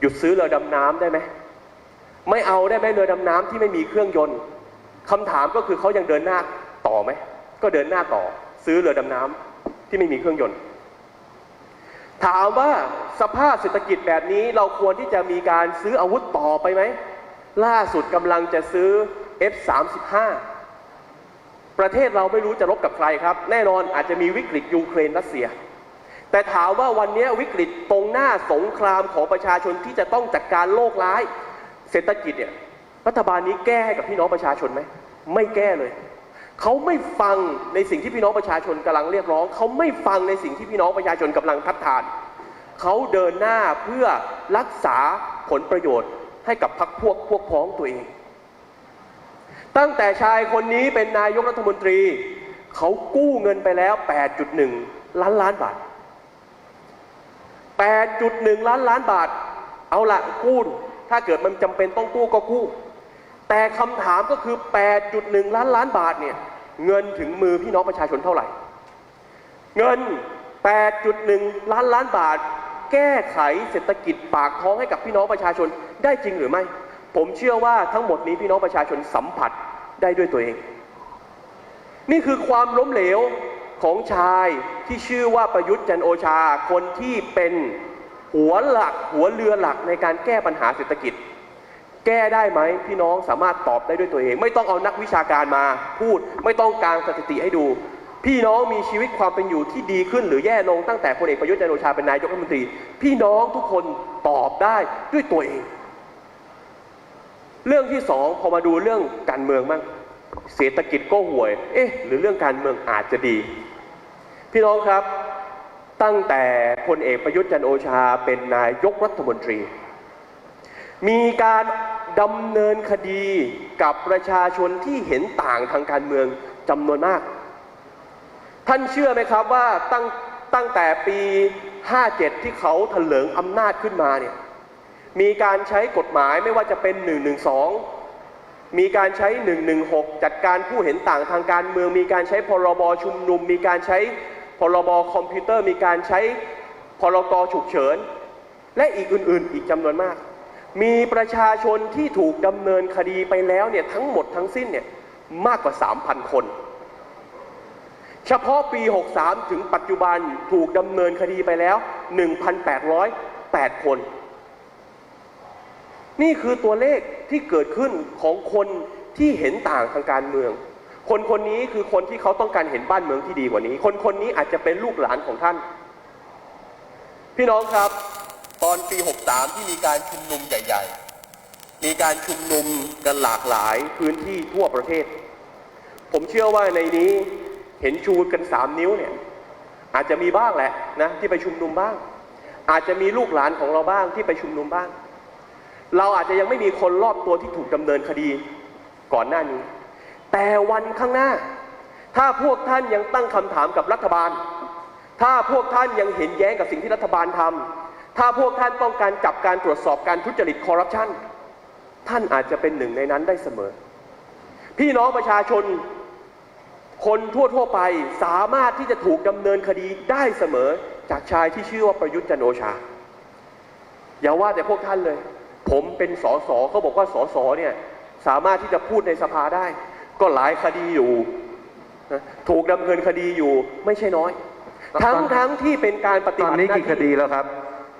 หยุดซื้อเรือดำน้ำได้ไหมไม่เอาได้ไหมเรือดำน้ำที่ไม่มีเครื่องยนต์คำถามก็คือเขายังเดินหน้าต่อไหมก็เดินหน้าต่อ ซื้อเรือดำน้ำที่ไม่มีเครื่องยนต์ ถามว่าสภาพเศรษฐกิจแบบนี้เราควรที่จะมีการซื้ออาวุธต่อไปไหมล่าสุดกำลังจะซื้อ F35 ประเทศเราไม่รู้จะรบกับใครครับ แน่นอนอาจจะมีวิกฤตยูเครนรัสเซีย แต่ถามว่าวันนี้วิกฤตตรงหน้าสงครามของประชาชนที่จะต้องจัดการโลกร้าย เศรษฐกิจเนี่ยรัฐบาลนี้แก้ให้กับพี่น้องประชาชนไหมไม่แก้เลยเขาไม่ฟังในสิ่งที่พี่น้องประชาชนกำลังเรียกร้องเขาไม่ฟังในสิ่งที่พี่น้องประชาชนกำลังทัดทานเขาเดินหน้าเพื่อรักษาผลประโยชน์ให้กับพรรคพวกพวกพ้องตัวเอง ตั้งแต่ชายคนนี้เป็นนายกรัฐมนตรีเขากู้เงินไปแล้ว 8.1 ล้านล้านบาท 8.1 ล้านล้านบาท เอาละกู้ถ้าเกิดมันจำเป็นต้องกู้ก็กู้ แต่คำถามก็คือ 8.1 ล้านล้านบาทเนี่ยเงินถึงมือพี่น้องประชาชนเท่าไหร่ เงิน 8.1 ล้านล้านบาท แก้ไขเศรษฐกิจปากท้องให้กับพี่น้องประชาชนได้จริงหรือไม่ ผมเชื่อว่าทั้งหมดนี้พี่น้องประชาชนสัมผัสได้ด้วยตัวเอง นี่คือความล้มเหลว ของชายที่ชื่อว่าประยุทธ์จันโอชา คนที่เป็นหัวหลักหัวเรือหลักในการแก้ปัญหาเศรษฐกิจ แก้ได้ไหมพี่น้องสามารถตอบได้ด้วยตัวเอง ไม่ต้องเอานักวิชาการมาพูด ไม่ต้องการสถิติให้ดู พี่น้องมีชีวิตความเป็นอยู่ที่ดีขึ้นหรือแย่ลงตั้งแต่พลเอกประยุทธ์จันโอชาเป็นนายกรัฐมนตรี พี่น้องทุกคนตอบได้ด้วยตัวเอง เรื่องที่สองพอมาดูเรื่องการเมืองบ้างเศรษฐกิจก็ห่วย เอ๊ะ หรือเรื่องการเมืองอาจจะดี พี่น้องครับ ตั้งแต่พลเอกประยุทธ์จันโอชาเป็นนายกรัฐมนตรี มีการดำเนินคดีกับประชาชนที่เห็นต่างทางการเมืองจำนวนมาก ท่านเชื่อไหมครับว่าตั้งตั้งแต่ปี 57 ที่เขาเถลิงอำนาจขึ้นมาเนี่ย มีการใช้กฎหมายไม่ว่าจะเป็น 112 มีการใช้ 116 จัดการผู้เห็นต่างทางการเมือง มีการใช้พรบชุมนุม มีการใช้ พรบคอมพิวเตอร์มีการใช้พรกฉุกเฉิน และอีกอื่นๆ อีกจำนวนมาก มีประชาชนที่ถูกดำเนินคดีไปแล้วเนี่ยทั้งหมดทั้งสิ้นเนี่ยมากกว่า 3,000 คน เฉพาะปี 63 ถึงปัจจุบันถูกดำเนินคดีไปแล้ว 1,808 คน นี่คือตัวเลขที่เกิดขึ้นของคนที่เห็นต่างทางการเมือง คนคนนี้คือคนที่เขาต้องการเห็นบ้านเมืองที่ดีกว่านี้ คนคนนี้อาจจะเป็นลูกหลานของท่าน พี่น้องครับ ตอนปี 63 ที่มีการชุมนุมใหญ่ ๆ มีการชุมนุมกันหลากหลายพื้นที่ทั่วประเทศ ผมเชื่อว่าในนี้เห็นชูกันสามนิ้วเนี่ยอาจจะมีบ้างแหละนะที่ไปชุมนุมบ้าง อาจจะมีลูกหลานของเราบ้างที่ไปชุมนุมบ้าง เราอาจจะยังไม่มีคนรอบตัวที่ถูกดำเนินคดีก่อนหน้านี้ แต่วันข้างหน้า ถ้าพวกท่านยังตั้งคำถามกับรัฐบาล ถ้าพวกท่านยังเห็นแย้งกับสิ่งที่รัฐบาลทำถ้าพวกท่านต้องการจับการตรวจสอบการทุจริตคอร์รัปชันท่านอาจจะเป็นหนึ่งในนั้นได้เสมอ พี่น้องประชาชนคนทั่วๆไปสามารถที่จะถูกดำเนินคดีได้เสมอจากชายที่ชื่อว่าประยุทธ์จันโอชา อย่าว่าแต่พวกท่านเลย ผมเป็นสสเขาบอกว่าสสเนี่ยสามารถที่จะพูดในสภาได้ ก็หลายคดีอยู่นะถูกดำเนินคดีอยู่ไม่ใช่น้อย ทั้งทั้งที่เป็นการปฏิตอบันตินี้หน้ากี่คที่ ดีแล้วครับ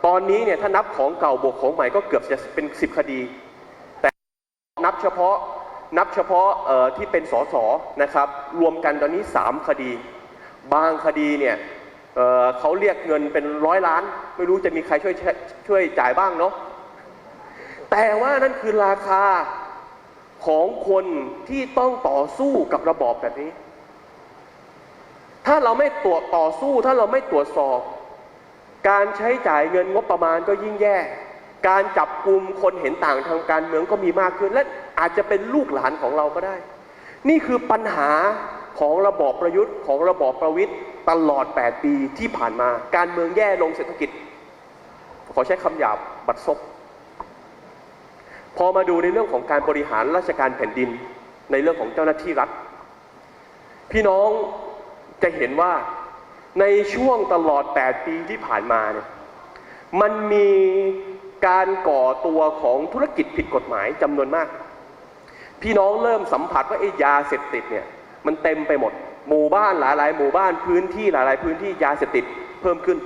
ตอนนี้เนี่ยถ้านับของเก่าบวกของใหม่ก็เกือบจะเป็นสิบคดี แต่นับเฉพาะนับเฉพาะเอ่อที่เป็นสสนะครับ รวมกันตอนนี้สามคดี บางคดีเนี่ยเอ่อเขาเรียกเงินเป็นร้อยล้าน ไม่รู้จะมีใครช่วยช่วยจ่ายบ้างเนาะแต่ว่านั่นคือราคา ของคนที่ต้องต่อสู้กับระบอบแบบนี้ ถ้าเราไม่ตรวจต่อสู้ ถ้าเราไม่ตรวจสอบ การใช้จ่ายเงินงบประมาณก็ยิ่งแย่ การจับกลุ่มคนเห็นต่างทางการเมืองก็มีมากขึ้น และอาจจะเป็นลูกหลานของเราก็ได้ นี่คือปัญหาของระบอบประยุทธ์ของระบอบประวิตยตลอด 8 ปีที่ผ่านมา การเมืองแย่ลงเศรษฐกิจ ขอใช้คำหยาบบัดซบ พอมาดูในเรื่องของการบริหารราชการแผ่นดิน ในเรื่องของเจ้าหน้าที่รัฐ พี่น้องจะเห็นว่าในช่วงตลอด 8 ปีที่ผ่านมาเนี่ยมันมีการก่อตัวของธุรกิจผิดกฎหมายจำนวนมาก พี่น้องเริ่มสัมผัสว่าไอ้ยาเสพติดเนี่ยมันเต็มไปหมด หมู่บ้านหลายๆหมู่บ้านพื้นที่หลาย ๆ พื้นที่ยาเสพติดเพิ่มขึ้น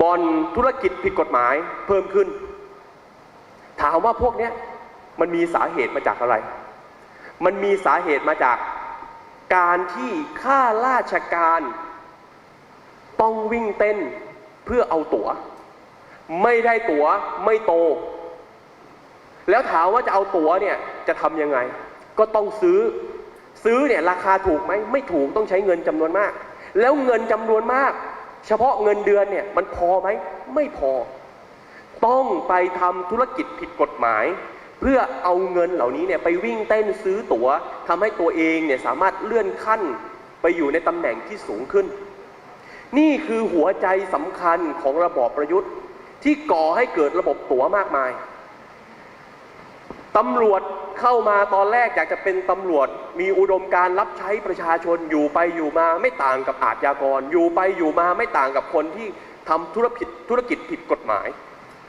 บอลธุรกิจผิดกฎหมายเพิ่มขึ้น ถามว่าพวกเนี้ยมันมีสาเหตุมาจากอะไร มันมีสาเหตุมาจากการที่ข้าราชการ ต้องวิ่งเต้นเพื่อเอาตั๋ว ไม่ได้ตั๋วไม่โต แล้วถามว่าจะเอาตั๋วเนี่ยจะทำยังไง ก็ต้องซื้อ ซื้อเนี่ยราคาถูกไหมไม่ถูกต้องใช้เงินจำนวนมาก แล้วเงินจำนวนมาก เฉพาะเงินเดือนเนี่ยมันพอไหมไม่พอ ต้องไปทำธุรกิจผิดกฎหมาย เพื่อเอาเงินเหล่านี้เนี่ยไปวิ่งเต้นซื้อตั๋วทำให้ตัวเองเนี่ยสามารถเลื่อนขั้นไปอยู่ในตำแหน่งที่สูงขึ้น นี่คือหัวใจสำคัญของระบอบประยุทธ์ ที่ก่อให้เกิดระบบตั๋วมากมายตำรวจเข้ามาตอนแรกอยากจะเป็นตำรวจ มีอุดมการณ์รับใช้ประชาชนอยู่ไปอยู่มาไม่ต่างกับอาชญากร อยู่ไปอยู่มาไม่ต่างกับคนที่ทำธุรกิจธุรกิจผิดกฎหมาย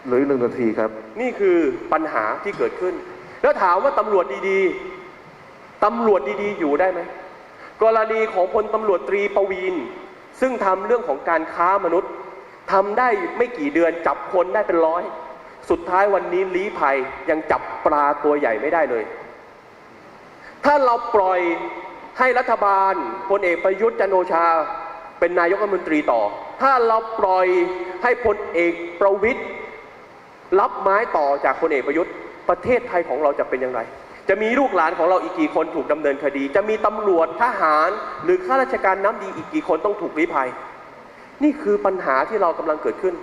เหลืออีกหนึ่งนาทีครับ นี่คือปัญหาที่เกิดขึ้น แล้วถามว่าตำรวจดีๆตำรวจดีๆ อยู่ได้ไหมกรณีของพลตำรวจตรีประวีนซึ่งทำเรื่องของการค้ามนุษย์ทำได้ไม่กี่เดือนจับคนได้เป็นร้อย สุดท้ายวันนี้ลี้ภัยยังจับปลาตัวใหญ่ไม่ได้เลย ถ้าเราปล่อยให้รัฐบาลพลเอกประยุทธ์จันโอชา เป็นนายกรัฐมนตรีต่อ ถ้าเราปล่อยให้พลเอกประวิทย์ รับไม้ต่อจากพลเอกประยุทธ์ ประเทศไทยของเราจะเป็นอย่างไร จะมีลูกหลานของเราอีกกี่คนถูกดำเนินคดี จะมีตำรวจทหาร หรือข้าราชการน้ำดีอีกกี่คนต้องถูกลี้ภัย นี่คือปัญหาที่เรากำลังเกิดขึ้น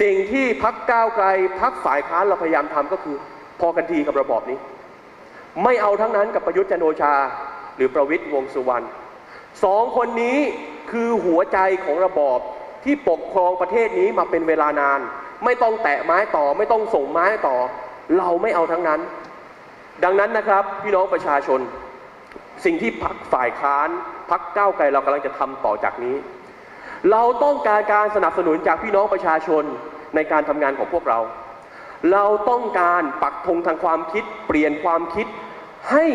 สิ่งที่พักก้าวไกลพักฝ่ายค้านเราพยายามทำก็คือ พอกันทีกับระบอบนี้ ไม่เอาทั้งนั้นกับประยุทธ์จันโอชา หรือประวิตยวงสุวรรณสองคนนี้คือหัวใจของระบอบที่ปกครองประเทศนี้มาเป็นเวลานาน ไม่ต้องแตะไม้ต่อ ไม่ต้องส่งไม้ต่อ เราไม่เอาทั้งนั้น ดังนั้นนะครับ พี่น้องประชาชน สิ่งที่พักฝ่ายค้านพักก้าวไกลเรากำลังจะทำต่อจากนี้ เราต้องการการสนับสนุนจากพี่น้องประชาชนในการทำงานของพวกเรา เราต้องการปักธงทางความคิด เปลี่ยนความคิด ให้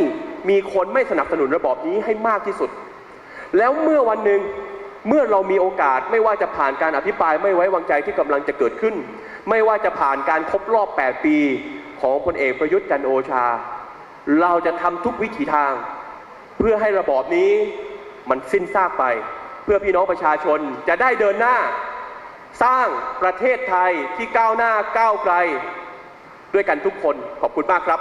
มีคนไม่สนับสนุนระบอบนี้ให้มากที่สุด แล้วเมื่อวันหนึ่ง เมื่อเรามีโอกาสไม่ว่าจะผ่านการอภิปรายไม่ไว้วางใจที่กำลังจะเกิดขึ้น ไม่ว่าจะผ่านการครบรอบ 8 ปีของพลเอกประยุทธ์จันโอชา เราจะทำทุกวิถีทาง เพื่อให้ระบอบนี้มันสิ้นซากไป เพื่อพี่น้องประชาชนจะได้เดินหน้า สร้างประเทศไทยที่ก้าวหน้าก้าวไกล ด้วยกันทุกคนขอบคุณมากครับ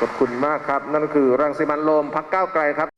ขอบคุณมากครับ นั่นคือรังสิมันโรมพักก้าวไกลครับ